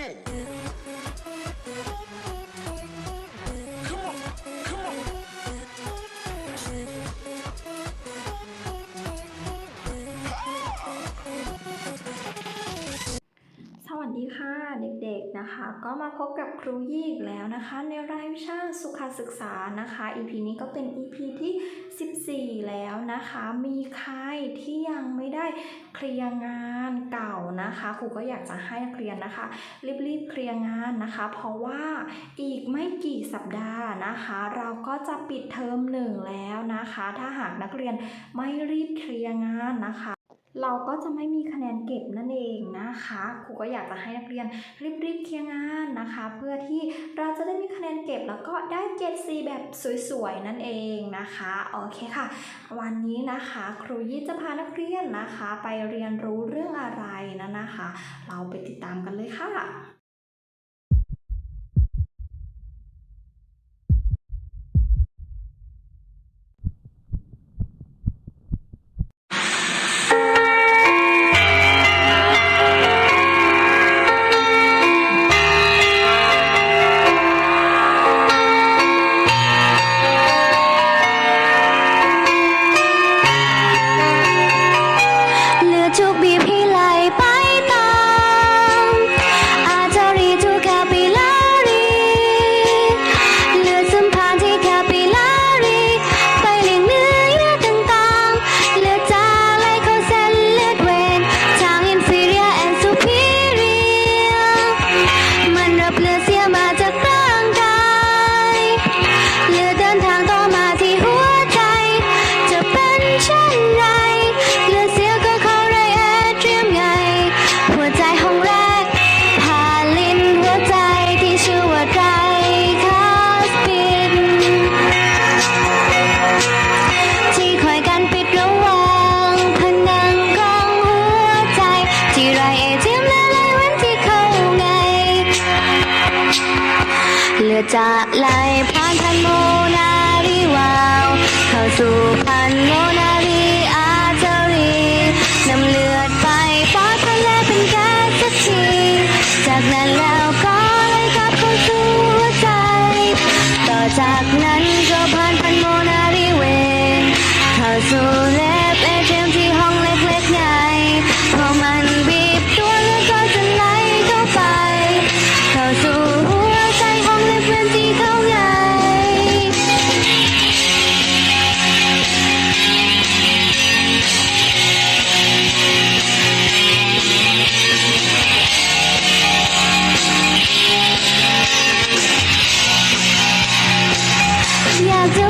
Come on. Come on. สวัสดีค่ะเด็กๆนะคะ ก็มาพบกับครูยี่อีกแล้วนะคะ ในรายวิชาสุขศึกษานะคะ EP นี้ก็เป็น EP ที่ 14 แล้วนะคะ มีใครที่ยังไม่ได้เคลียร์งาน เก่านะคะครูก็อยากจะให้นักเรียนนะคะ รีบๆเคลียร์งานนะคะ เพราะว่าอีกไม่กี่สัปดาห์นะคะ เราก็จะปิดเทอมหนึ่งแล้วนะคะ ถ้าหากนักเรียนไม่รีบเคลียร์งานนะคะ เราก็จะไม่มีคะแนนเก็บนั่นเองนะคะครูก็อยากจะให้นักเรียนรีบๆเคียงงานนะคะ เพื่อที่เราจะได้มีคะแนนเก็บแล้วก็ได้เกรด C แบบสวยๆนั่นเองนะคะโอเคค่ะ วันนี้นะคะครูยี่จะพานักเรียนนะคะ ไปเรียนรู้เรื่องอะไรนะนะคะ เราไปติดตามกันเลยค่ะ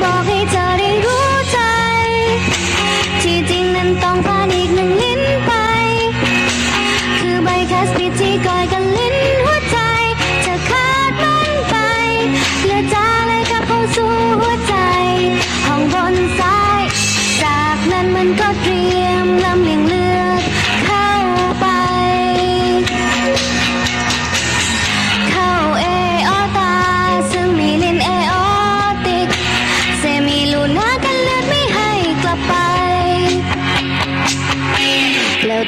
পরে চড়ে গো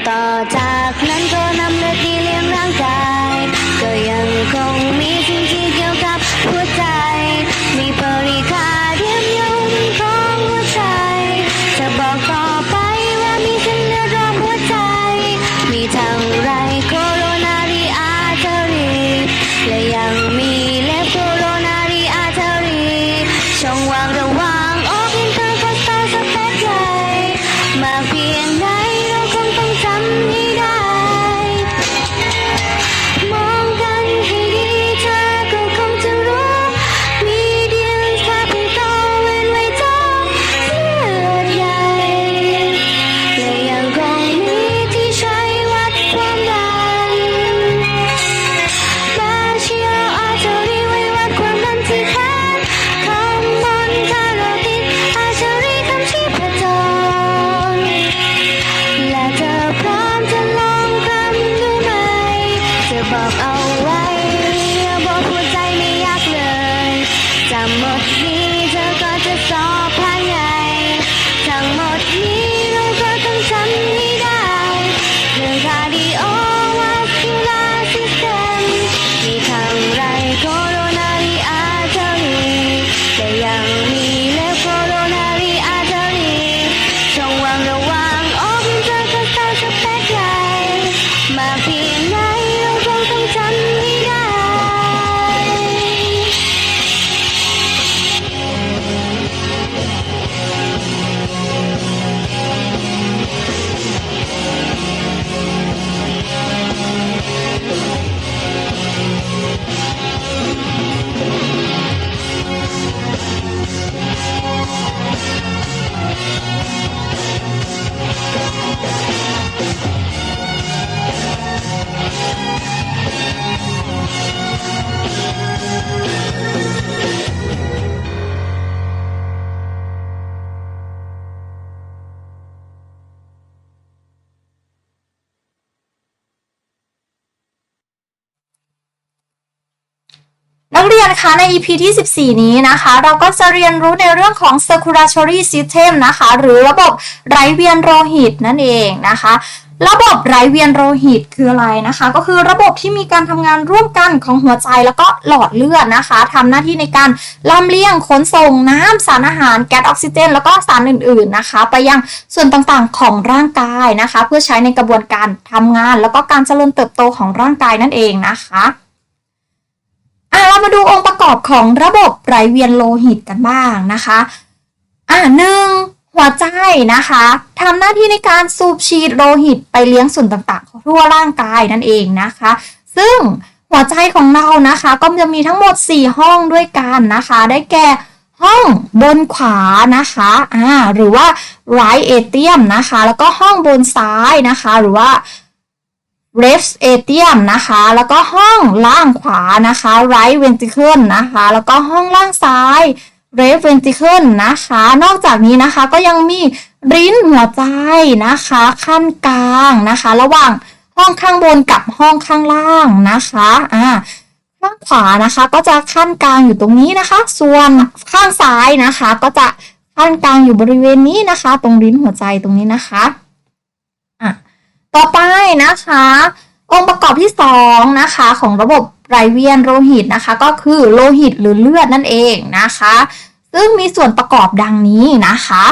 ต่อจากนั้นก็นำเลือดที่เลี้ยงร่างกาย นักเรียนคะใน EP ที่ 14 นี้นะคะ เราก็จะเรียนรู้ในเรื่องของ circulatory system นะคะ หรือระบบไหลเวียนโลหิตนั่นเองนะคะ ระบบไหลเวียนโลหิตคืออะไรนะคะ ก็คือระบบที่มีการทำงานร่วมกันของหัวใจแล้วก็หลอดเลือดนะคะทำหน้าที่ในการลำเลียงขนส่งน้ำสารอาหารแก๊สออกซิเจน แล้วก็สารอื่น ๆนะคะ ไปยังส่วนต่างๆของร่างกายนะคะ เพื่อใช้ในกระบวนการทำงาน แล้วก็การเจริญเติบโตของร่างกายนั่นเองนะคะ อะเรามาดูองค์ประกอบของระบบไหลเวียนโลหิตกันบ้างนะคะ อะหนึ่งหัวใจนะคะทำหน้าที่ในการสูบฉีดโลหิตไปเลี้ยงส่วนต่างๆ ทั่วร่างกายนั่นเองนะคะ ซึ่งหัวใจของเรานะคะ ก็จะมีทั้งหมด 4 ห้องด้วยกันนะคะ ได้แก่ห้องบนขวานะคะอ่าหรือว่า right atrium นะคะ แล้วก็ห้องบนซ้ายนะคะ หรือว่า left atrium นะคะ แล้วก็ห้องล่างขวานะคะ right ventricle นะคะ แล้วก็ห้องล่างซ้าย left ventricle นะคะ นอกจากนี้นะคะก็ยังมีริ้นหัวใจนะคะ ขั้นกลางนะคะ ระหว่างห้องข้างบนกับห้องข้างล่างนะคะอ่าข้างขวานะคะก็จะขั้นกลางอยู่ตรงนี้นะคะ ส่วนข้างซ้ายนะคะ ก็จะขั้นกลางอยู่บริเวณนี้นะคะ ตรงริ้นหัวใจตรงนี้นะคะอะ ต่อไปนะคะ องค์ประกอบที่สองนะคะของระบบไหลเวียนโลหิตนะคะ ก็คือโลหิตหรือเลือดนั่นเองนะคะ ซึ่งมีส่วนประกอบดังนี้นะคะ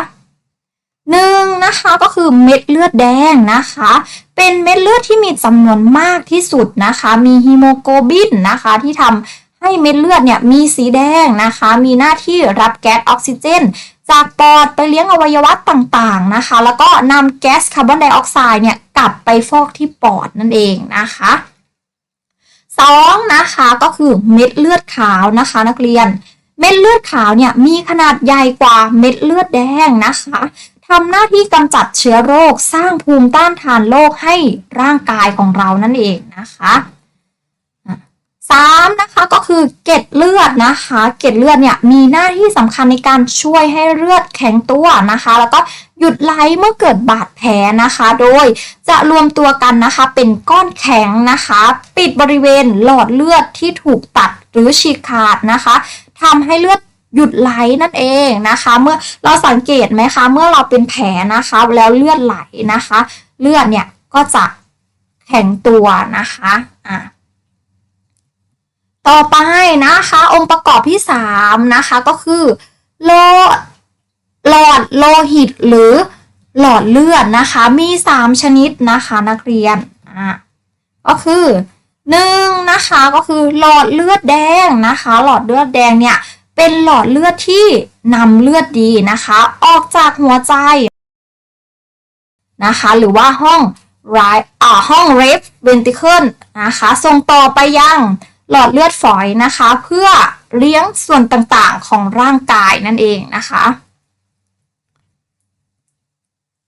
หนึ่งนะคะก็คือเม็ดเลือดแดงนะคะ เป็นเม็ดเลือดที่มีจำนวนมากที่สุดนะคะ มีฮีโมโกลบินนะคะที่ทำให้เม็ดเลือดเนี่ยมีสีแดงนะคะ มีหน้าที่รับแก๊สออกซิเจน จากปอดไปเลี้ยงอวัยวะต่างๆนะคะ แล้วก็นำแก๊สคาร์บอนไดออกไซด์เนี่ยกลับไปฟอกที่ปอดนั่นเองนะคะสองนะคะก็คือเม็ดเลือดขาวนะคะ นักเรียน เม็ดเลือดขาวเนี่ยมีขนาดใหญ่กว่าเม็ดเลือดแดงนะคะทำหน้าที่กำจัดเชื้อโรคสร้างภูมิต้านทานโรคให้ร่างกายของเรานั่นเองนะคะ สามนะคะก็คือเกล็ดเลือดนะคะ เกล็ดเลือดเนี่ยมีหน้าที่สำคัญในการช่วยให้เลือดแข็งตัวนะคะ แล้วก็หยุดไหลเมื่อเกิดบาดแผลนะคะ โดยจะรวมตัวกันนะคะเป็นก้อนแข็งนะคะ ปิดบริเวณหลอดเลือดที่ถูกตัดหรือฉีกขาดนะคะทำให้เลือดหยุดไหลนั่นเองนะคะ เมื่อเราสังเกตไหมคะเมื่อเราเป็นแผลนะคะ แล้วเลือดไหลนะคะ เลือดเนี่ยก็จะแข็งตัวนะคะอะ ต่อไปนะคะ องค์ประกอบที่สามนะคะ ก็คือโลหลอดโลหิตหรือหลอดเลือดนะคะ มีสามชนิดนะคะนักเรียนอะก็คือหนึ่งนะคะก็คือหลอดเลือดแดงนะคะ หลอดเลือดแดงเนี่ยเป็นหลอดเลือดที่นำเลือดดีนะคะ ออกจากหัวใจนะคะ หรือว่าห้อง right อ่าห้อง left ventricle นะคะ ส่งต่อไปยัง หลอดเลือดฝอยนะคะ เพื่อเลี้ยงส่วนต่างๆของร่างกายนั่นเองนะคะ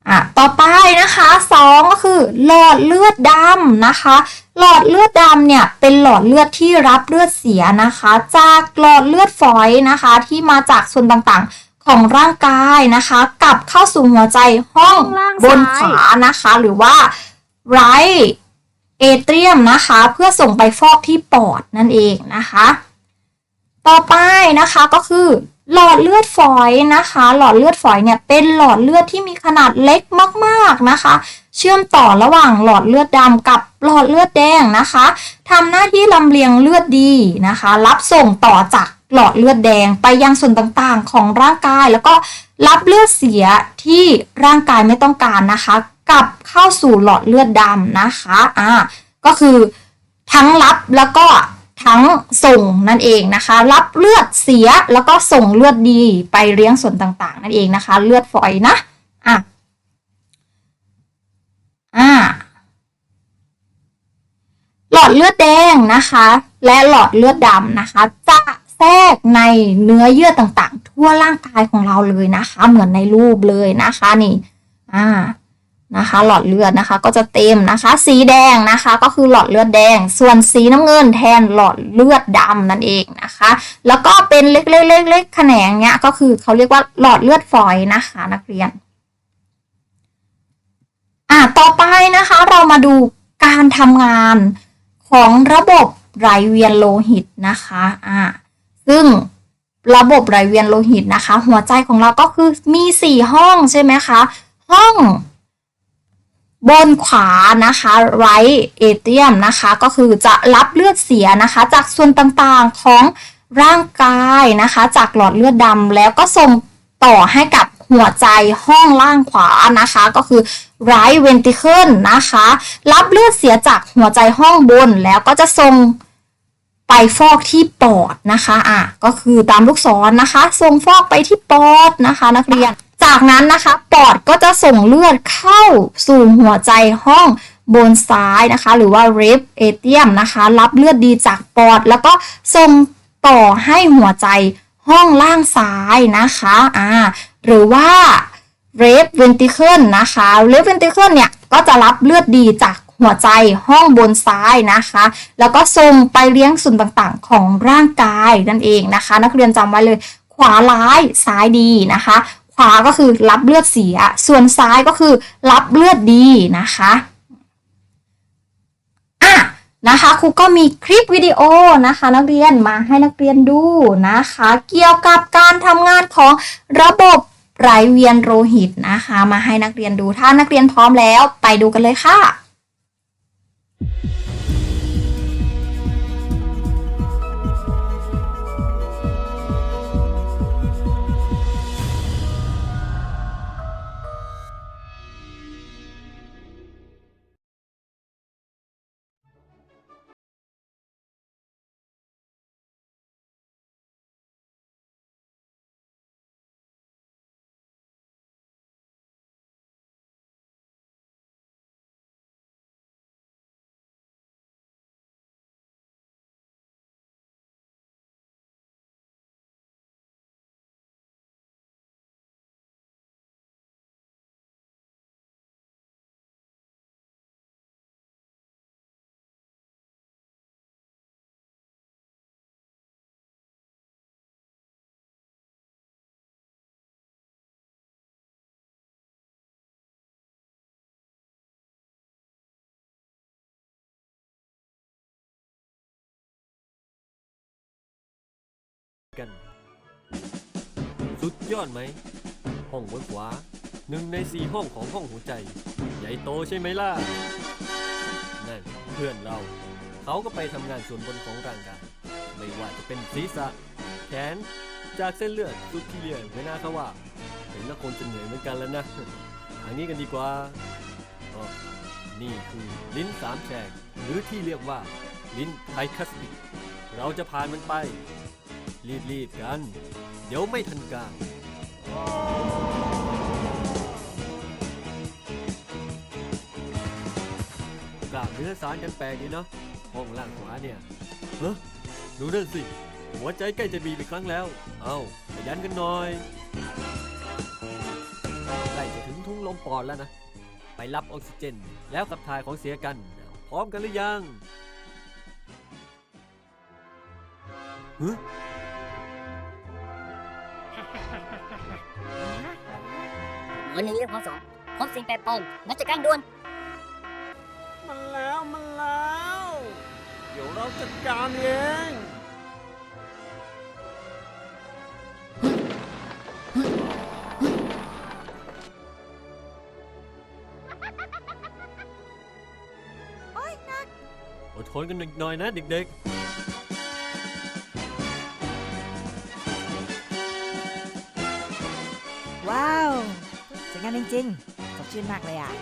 อะต่อไปนะคะสองก็คือ หลอดเลือดดำนะคะ หลอดเลือดดำเนี่ยเป็นหลอดเลือดที่รับเลือดเสียนะคะ จากหลอดเลือดฝอยนะคะ ที่มาจากส่วนต่างๆของร่างกายนะคะกลับเข้าสู่หัวใจห้องบนขวานะคะ หรือว่า right เอเทรียมนะคะ เพื่อส่งไปฟอกที่ปอดนั่นเองนะคะ ต่อไปนะคะก็คือหลอดเลือดฝอยนะคะ หลอดเลือดฝอยเนี่ยเป็นหลอดเลือดที่มีขนาดเล็กมากๆนะคะ เชื่อมต่อระหว่างหลอดเลือดดำกับหลอดเลือดแดงนะคะทำหน้าที่ลำเลียงเลือดดีนะคะ รับส่งต่อจากหลอดเลือดแดงไปยังส่วนต่างๆของร่างกาย แล้วก็รับเลือดเสียที่ร่างกายไม่ต้องการนะคะ กลับเข้าสู่หลอดเลือดดำนะคะอ่าก็คือทั้งรับแล้วก็ทั้งส่งนั่นเองนะคะ รับเลือดเสียแล้วก็ส่งเลือดดีไปเลี้ยงส่วนต่างๆ นั่นเองนะคะ เลือดฝอยนะอะอ่าหลอดเลือดแดงนะคะ และหลอดเลือดดำนะคะ จะแทรกในเนื้อเยื่อต่างๆ ทั่วร่างกายของเราเลยนะคะ เหมือนในรูปเลยนะคะนี่อ่า นะคะ หลอดเลือดนะคะ ก็จะเต็มนะคะ สีแดงนะคะ ก็คือหลอดเลือดแดง ส่วนสีน้ำเงินแทนหลอดเลือดดำนั่นเองนะคะ แล้วก็เป็นเล็กๆๆๆแขนงเนี้ยก็คือเขาเรียกว่าหลอดเลือดฝอยนะคะ นักเรียนอะต่อไปนะคะเรามาดูการทำงานของระบบไหลเวียนโลหิตนะคะอ่าซึ่งระบบไหลเวียนโลหิตนะคะ หัวใจของเราก็คือมีสี่ห้องใช่ไหมคะ ห้อง บนขวานะคะ right atrium นะคะ ก็คือจะรับเลือดเสียนะคะ จากส่วนต่างๆของร่างกายนะคะ จากหลอดเลือดดำแล้วก็ส่งต่อให้กับหัวใจห้องล่างขวานะคะ ก็คือ right ventricle นะคะ รับเลือดเสียจากหัวใจห้องบนแล้วก็จะส่งไปฟอกที่ปอดนะคะ อะ ก็คือตามลูกศรนะคะ ส่งฟอกไปที่ปอดนะคะ นักเรียน จากนั้นนะคะ ปอดก็จะส่งเลือดเข้าสู่หัวใจห้องบนซ้ายนะคะ หรือว่า left atrium นะคะ รับเลือดดีจากปอด แล้วก็ส่งต่อให้หัวใจห้องล่างซ้ายนะคะอ่าหรือว่า left ventricle นะคะ left ventricle เนี่ย ก็จะรับเลือดดีจากหัวใจห้องบนซ้ายนะคะ แล้วก็ส่งไปเลี้ยงส่วนต่างๆ ของร่างกายนั่นเองนะคะ นักเรียนจำไว้เลย ขวาร้ายซ้ายดีนะคะ ขวาก็คือรับเลือดเสีย ส่วนซ้ายก็คือรับเลือดดีนะคะอะนะคะครูก็มีคลิปวิดีโอนะคะ นักเรียนมาให้นักเรียนดูนะคะ เกี่ยวกับการทำงานของระบบไหลเวียนโลหิตนะคะ มาให้นักเรียนดูถ้านักเรียนพร้อมแล้ว ไปดูกันเลยค่ะ กัน สุดยอดไหม ห้องบนขวาหนึ่งในสี่ห้องของห้องหัวใจ ใหญ่โตใช่ไหมล่ะ นั่นเพื่อนเรา เขาก็ไปทำงานส่วนบนของร่างกายไม่ว่าจะเป็นศีรษะ แขน จากเส้นเลือดสุดที่เลียนไม่น่าเขาว่าเห็นแล้วคงจะเหนื่อยเหมือนกันแล้วนะทางนี้กันดีกว่าอ๋อนี่คือลิ้นสามแฉกหรือที่เรียกว่า ลิ้นไทคัสติก เราจะผ่านมันไป รีบๆกัน เดี๋ยวไม่ทันการกล้ามเนื้อสารกันแปลกดีเนาะห้องล่างขวาเนี่ยเฮ้ดูนั่นสิ หัวใจใกล้จะบีบอีกครั้งแล้ว เอาไปยันกันหน่อยใกล้จะถึงทุ่งลมปอดแล้วนะ ไปรับออกซิเจน แล้วขับถ่ายของเสียกัน พร้อมกันหรือยังฮึ วดหนึ่งเรื่องข้อสองพบสิ่งแปลกปลอมนักจัดการด่วน มันแล้วมันแล้ว เดี๋ยวเราจัดการเองอดทนกันหน่อยนะเด็กว้ จริงๆสดชื่นมากเลยอะๆ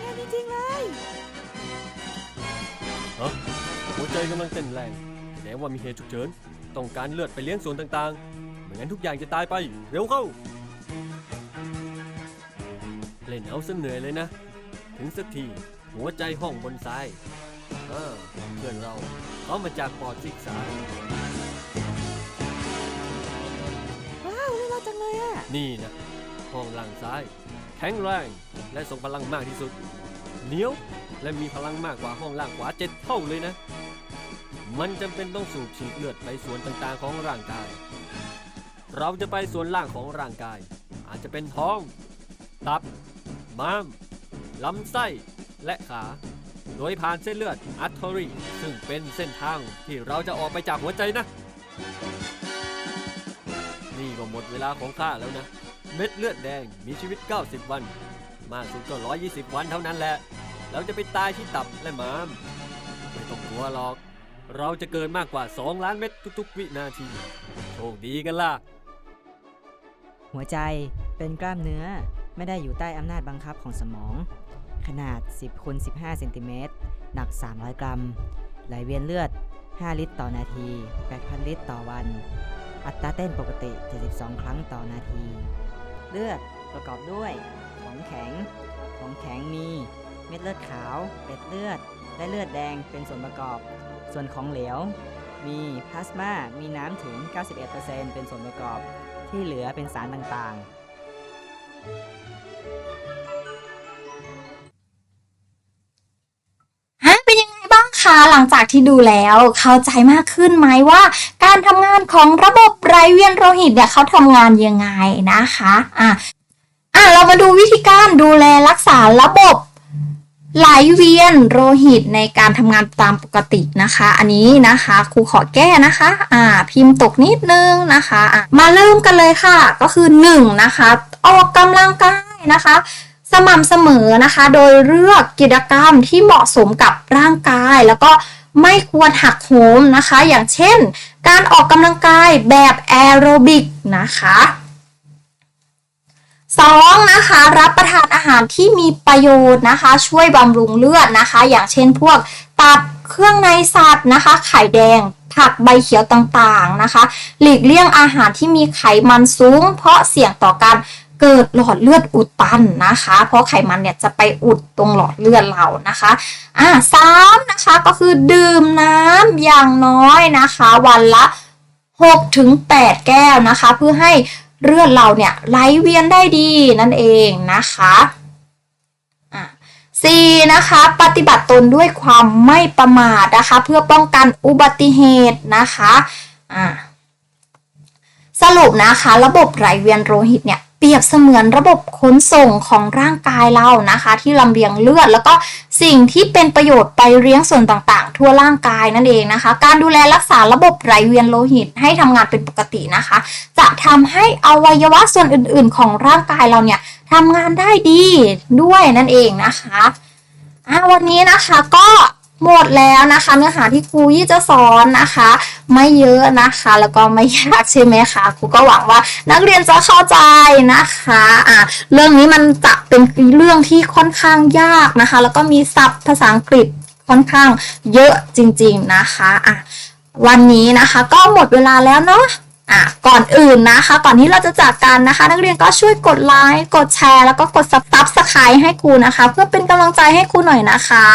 หัวใจกำลังเต้นแรงแสดงว่ามีเหตุฉุกเฉิน ต้องการเลือดไปเลี้ยงส่วนต่างๆไม่งั้นทุกอย่างจะตายไป เร็วเข้า เล่นเอาซะเหนื่อยเลยนะ ถึงสักที หัวใจห้องบนซ้ายอ่าเพื่อนเราเขามาจากปอดซีกซ้าย ว้าวน่ารักจังเลยอะ นี่นะห้องล่างซ้ายแข็งแรง และทรงพลังมากที่สุด เหนียวและมีพลังมากกว่าห้องล่างขวาเจ็ดเท่าเลยนะ มันจำเป็นต้องสูบฉีดเลือดไปส่วนต่างๆของร่างกาย เราจะไปส่วนล่างของร่างกาย อาจจะเป็นท้อง ตับ ม้าม ลำไส้ และขา โดยผ่านเส้นเลือดอัด Artery ซึ่งเป็นเส้นทางที่เราจะออกไปจากหัวใจนะ นี่ก็หมดเวลาของข้าแล้วนะ เม็ดเลือดแดงมีชีวิต 90 วัน มากสุดก็ 120 วันเท่านั้นแหละ เราจะไปตายที่ตับและม้าม ไม่ต้องกลัวหรอก เราจะเกินมากกว่า 2 ล้านเม็ดทุกๆ วินาที โชคดีกันล่ะ หัวใจเป็นกล้ามเนื้อไม่ได้อยู่ใต้อำนาจบังคับของสมอง ขนาด 10คูณ15เซนติเมตรหนัก 300 กรัม ไหลเวียนเลือด 5 ลิตรต่อนาที 8,000 ลิตรต่อวัน อัตราเต้นปกติ 72 ครั้งต่อนาที เลือดประกอบด้วย ของแข็ง ของแข็งมี เม็ดเลือดขาวเกล็ดเลือด และเลือดแดงเป็นส่วนประกอบ ส่วนของเหลว มีพลาสมา มีน้ำถึง 91%เป็นส่วนประกอบ ที่เหลือเป็นสารต่างๆ งจากที่ดูแล้วเข้าใจมากขึ้นไหมว่า การทำงานของระบบไรเวียนโลหิตเนี่ยเขาทำงานยังไงนะคะอะอะเรามาดูวิธีการดูแลรักษาระบบไหลเวียนโลหิตในการทำงานตามปกตินะคะ อันนี้นะคะครูขอแก้นะคะ อ่า พิมพ์ตกนิดนึงนะคะะมาเริ่มกันเลยค่ะ ก็คือ1นงนะคะออกกำลังกายนะคะ สม่ำเสมอนะคะ โดยเลือกกิจกรรมที่เหมาะสมกับร่างกาย แล้วก็ไม่ควรหักโหมนะคะ อย่างเช่น การออกกำลังกายแบบแอโรบิกนะคะสองนะคะรับประทานอาหารที่มีประโยชน์นะคะ ช่วยบำรุงเลือดนะคะ อย่างเช่นพวกตับเครื่องในสัตว์นะคะ ไข่แดง ผักใบเขียวต่างๆนะคะ หลีกเลี่ยงอาหารที่มีไขมันสูง เพราะเสี่ยงต่อการ เกิดหลอดเลือดอุดตันนะคะ เพราะไขมันเนี่ยจะไปอุดตรงหลอดเลือดเรานะคะอ่าสามนะคะก็คือดื่มน้ำอย่างน้อยนะคะ วันละ6ถึง8แก้วนะคะ เพื่อให้เลือดเราเนี่ยไหลเวียนได้ดีนั่นเองนะคะอะสี่นะคะปฏิบัติตนด้วยความไม่ประมาทนะคะ เพื่อป้องกันอุบัติเหตุนะคะอ่าสรุปนะคะ ระบบไหลเวียนโลหิตเนี่ย เปรียบเสมือนระบบขนส่งของร่างกายเรานะคะ ที่ลำเลียงเลือด แล้วก็สิ่งที่เป็นประโยชน์ไปเลี้ยงส่วนต่างๆ ทั่วร่างกายนั่นเองนะคะ การดูแลรักษาระบบไหลเวียนโลหิตให้ทำงานเป็นปกตินะคะ จะทำให้อวัยวะส่วนอื่นๆ ของร่างกายเราเนี่ยทำงานได้ดีด้วยนั่นเองนะคะอะวันนี้นะคะก็ หมดแล้วนะคะ เนื้อหาที่ครูยี่จะสอนนะคะ ไม่เยอะนะคะ แล้วก็ไม่ยากใช่ไหมคะครูก็หวังว่านักเรียนจะเข้าใจนะคะอะเรื่องนี้มันจะเป็นเรื่องที่ค่อนข้างยากนะคะ แล้วก็มีศัพท์ภาษาอังกฤษค่อนข้างเยอะจริง ๆนะคะอะวันนี้นะคะ ก็หมดเวลาแล้วเนาะ อะก่อนอื่นนะคะ ก่อนที่เราจะจากกันนะคะ นักเรียนก็ช่วยกดไลค์กดแชร์ แล้วก็กดซับสไครต์ให้ครูนะคะ เพื่อเป็นกำลังใจให้ครูหน่อยนะคะ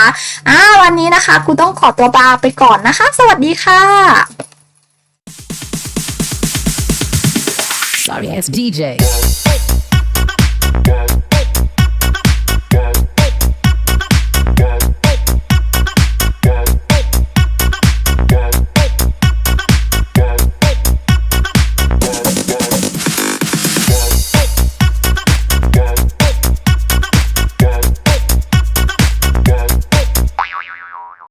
อ่าวันนี้นะคะครูต้องขอตัวลาไปก่อนนะคะ สวัสดีค่ะ Sorry, it's DJ.